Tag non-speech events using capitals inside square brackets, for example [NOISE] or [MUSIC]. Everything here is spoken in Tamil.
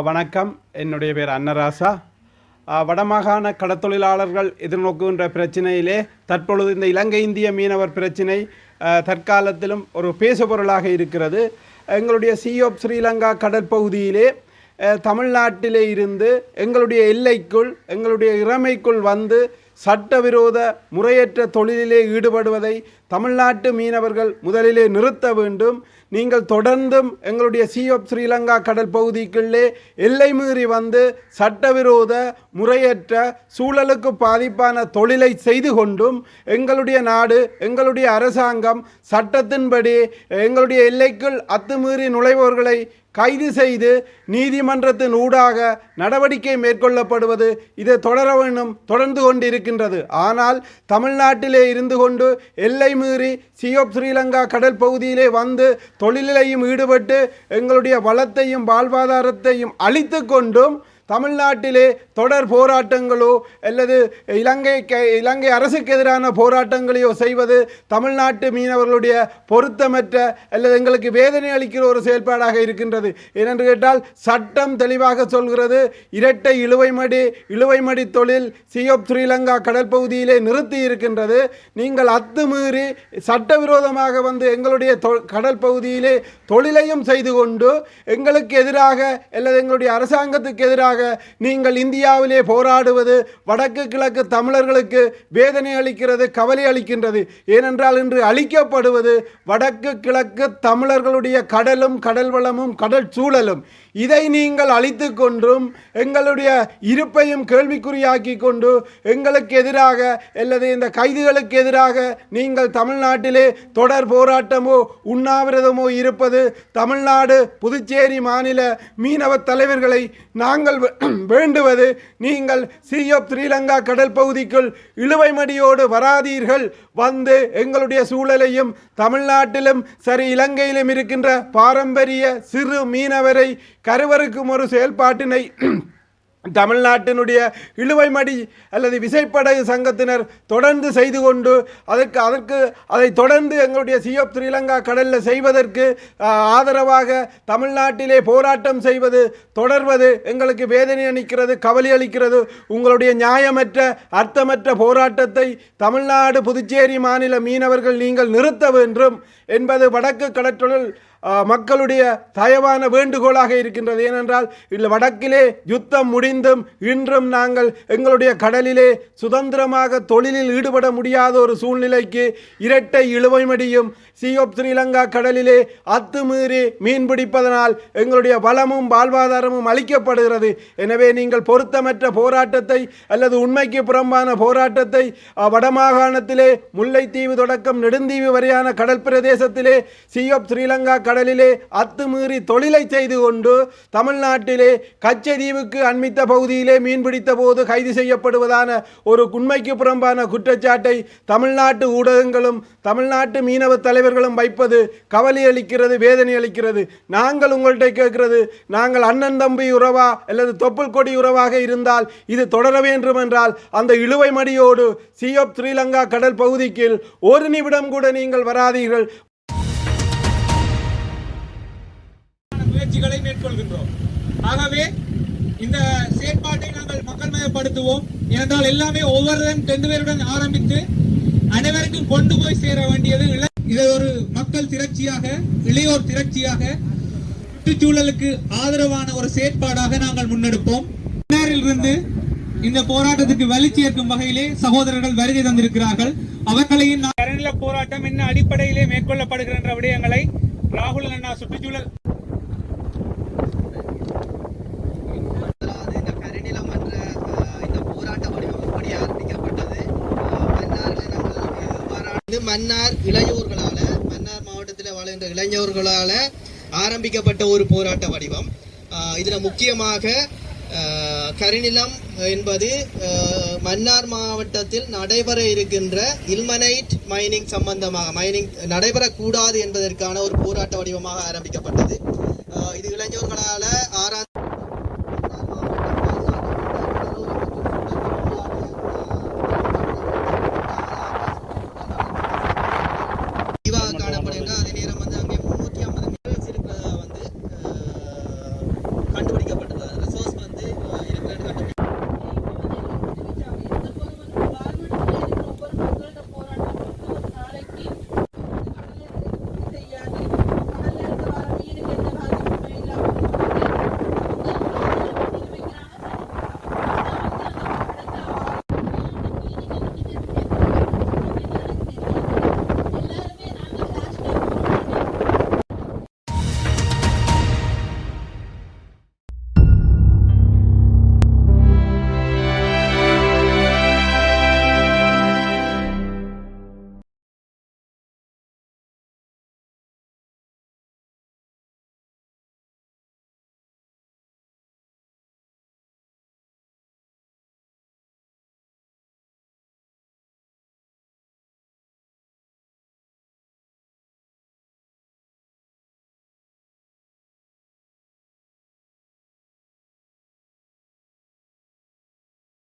வணக்கம். என்னுடைய பேர் அன்னராசா. வடமாகாண கடத்தொழிலாளர்கள் எதிர்நோக்குகின்ற பிரச்சினையிலே தற்பொழுது இந்த இலங்கை இந்திய மீனவர் பிரச்சினை தற்காலத்திலும் ஒரு பேசுபொருளாக இருக்கிறது. எங்களுடைய சிஓப் ஸ்ரீலங்கா கடற்பகுதியிலே தமிழ்நாட்டிலே இருந்து எங்களுடைய எல்லைக்குள் எங்களுடைய இறமைக்குள் வந்து சட்டவிரோத முறையற்ற தொழிலிலே ஈடுபடுவதை தமிழ்நாட்டு மீனவர்கள் முதலிலே நிறுத்த வேண்டும். நீங்கள் தொடர்ந்தும் எங்களுடைய சி ஆஃப் ஸ்ரீலங்கா கடல் பகுதிக்குள்ளே எல்லை மீறி வந்து சட்டவிரோத முறையற்ற சூழலுக்கு பாதிப்பான தொழிலை செய்து கொண்டும் எங்களுடைய நாடு எங்களுடைய அரசாங்கம் சட்டத்தின்படி எங்களுடைய எல்லைக்குள் அத்துமீறி நுழைவோர்களை கைது செய்து நீதிமன்றத்தின் ஊடாக நடவடிக்கை மேற்கொள்ளப்படுவது. இது தொடர வேண்டும் தொடர்ந்து கொண்டிருக்கின்றது ஆனால் தமிழ்நாட்டிலே இருந்து கொண்டு எல்லை மீறி சியோப் ஸ்ரீலங்கா கடல் பகுதியிலே வந்து தொழிலையும் ஈடுபட்டு எங்களுடைய வளத்தையும் வாழ்வாதாரத்தையும் அழித்து கொண்டும் தமிழ்நாட்டிலே தொடர் போராட்டங்களோ அல்லது இலங்கை இலங்கை அரசுக்கு எதிரான போராட்டங்களையோ செய்வது தமிழ்நாட்டு மீனவர்களுடைய பொருத்தமற்ற அல்லது எங்களுக்கு வேதனை அளிக்கிற ஒரு செயல்பாடாக இருக்கின்றது. ஏனென்று கேட்டால் சட்டம் தெளிவாக சொல்கிறது இரட்டை இழுவைமடி இழுவைமடி தொழில் சியோப் ஸ்ரீலங்கா கடற்பகுதியிலே நிறுத்தி இருக்கின்றது. நீங்கள் அத்துமீறி சட்டவிரோதமாக வந்து எங்களுடைய தொ கடல் பகுதியிலே தொழிலையும் செய்து கொண்டு எங்களுக்கு எதிராக அல்லது எங்களுடைய அரசாங்கத்துக்கு எதிராக நீங்கள் இந்தியாவிலே போராடுவது வடக்கு கிழக்கு தமிழர்களுக்கு வேதனை அளிக்கிறது கவலை அளிக்கின்றது. ஏனென்றால் இன்று அளிக்கப்படுவது வடக்கு கிழக்கு தமிழர்களுடைய கடலும் கடல் வளமும் கடல் சூழலும். இதை நீங்கள் அழித்து கொண்டும் எங்களுடைய இருப்பையும் கேள்விக்குறியாக்கி கொண்டு எங்களுக்கு எதிராக அல்லது இந்த கைதுகளுக்கு எதிராக நீங்கள் தமிழ்நாட்டிலே தொடர் போராட்டமோ உண்ணாவிரதமோ இருப்பது தமிழ்நாடு புதுச்சேரி மாநில மீனவ தலைவர்களை நாங்கள் [CLEARS THROAT] வேண்டுவது நீங்கள் சியோப் ஸ்ரீலங்கா கடல் பகுதிக்குள் இழுவைமடியோடு வராதீர்கள். வந்து எங்களுடைய சூழலையும் தமிழ்நாட்டிலும் சரி இலங்கையிலும் இருக்கின்ற பாரம்பரிய சிறு மீனவரை கருவறுக்கும் ஒரு செயல்பாட்டினை தமிழ்நாட்டினுடைய இழுவைமடி அல்லது விசைப்படகு சங்கத்தினர் தொடர்ந்து செய்து கொண்டு அதற்கு அதற்கு அதை தொடர்ந்து எங்களுடைய சியோப் ஸ்ரீலங்கா கடலில் செய்வதற்கு ஆதரவாக தமிழ்நாட்டிலே போராட்டம் செய்வது தொடர்வது எங்களுக்கு வேதனை அளிக்கிறது கவலை அளிக்கிறது உங்களுடைய நியாயமற்ற அர்த்தமற்ற போராட்டத்தை தமிழ்நாடு புதுச்சேரி மாநில மீனவர்கள் நீங்கள் நிறுத்த வேண்டும் என்பது வடக்கு கடற்றொழில் மக்களுடைய தயவான வேண்டுகோளாக இருக்கின்றது. ஏனென்றால் இல்லை வடக்கிலே யுத்தம் முடிந்தும் இன்றும் நாங்கள் எங்களுடைய கடலிலே சுதந்திரமாக தொழிலில் ஈடுபட முடியாத ஒரு சூழ்நிலைக்கு இரட்டை இழுவைமடியும் சியோப் ஸ்ரீலங்கா கடலிலே அத்துமீறி மீன் பிடிப்பதனால் எங்களுடைய வளமும் வாழ்வாதாரமும் அளிக்கப்படுகிறது எனவே நீங்கள் பொருத்தமற்ற போராட்டத்தை அல்லது உண்மைக்கு புறம்பான போராட்டத்தை வடமாகாணத்திலே முல்லைத்தீவு தொடக்கம் நெடுந்தீவு வரையான கடல் பிரதேசத்திலே சியோப் ஸ்ரீலங்கா கடலிலே அத்துமீறி தொழிலை செய்து கொண்டு தமிழ்நாட்டிலே கச்சதீவுக்கு அண்மித்த பகுதியிலே மீன் பிடித்த போது கைது செய்யப்படுவதான ஒரு உண்மைக்கு புறம்பான குற்றச்சாட்டை தமிழ்நாட்டு ஊடகங்களும் தமிழ்நாட்டு மீனவ தலைவர்களும் வைப்பது கவலை அளிக்கிறது வேதனை அளிக்கிறது. நாங்கள் உங்கள்கிட்ட கேட்கிறது நாங்கள் அண்ணன் தம்பி உறவா அல்லது தொப்புள் கொடி உறவாக இருந்தால் இது தொடர வேண்டும் என்றால் அந்த இழுவை மடியோடு சியோப் ஸ்ரீலங்கா கடல் பகுதிக்கு ஒரு நிமிடம் கூட நீங்கள் வராதீர்கள். முயற்சிகளை மேற்கொள்கின்றோம். ஆகவே இந்த செயற்பாட்டை நாங்கள் மக்கள் மயப்படுத்துவோம் ஏனென்றால் எல்லாமே ஒவ்வொருடன் ரெண்டு பேருடன் ஆரம்பித்து அனைவருக்கும் கொண்டு போய் சேர வேண்டியது இதை ஒரு மக்கள் திரட்சியாக இளையோர் திரட்சியாக சுற்றுச்சூழலுக்கு ஆதரவான ஒரு செயற்பாடாக நாங்கள் முன்னெடுப்போம். இருந்து இந்த போராட்டத்துக்கு வலி சேர்க்கும் வகையிலே சகோதரர்கள் வருகை தந்திருக்கிறார்கள். அவர்களையும் நான் போராட்டம் என்ன அடிப்படையிலே மேற்கொள்ளப்படுகின்ற விடயங்களை ராகுல் அண்ணா சுற்றுச்சூழல் அதாவது இந்த கருநிலம் என்ற அஹ், இந்த போராட்ட வடிவம் எப்படி ஆரம்பிக்கப்பட்டது அஹ், மன்னார்ல நாங்கள் எவ்வாறான இது மன்னார் இளையோர்களால மன்னார் மாவட்டத்தில் வாழ்கின்ற இளைஞர்களால ஆரம்பிக்கப்பட்ட ஒரு போராட்ட வடிவம். இதில் முக்கியமாக கரிநிலம் கருநிலம் என்பது மன்னார் மாவட்டத்தில் நடைபெற இருக்கின்ற இல்மனைட் மைனிங் சம்பந்தமாக மைனிங் நடைபெறக்கூடாது என்பதற்கான ஒரு போராட்ட வடிவமாக ஆரம்பிக்கப்பட்டது. இது இளைஞர்களால ஆறாம் naman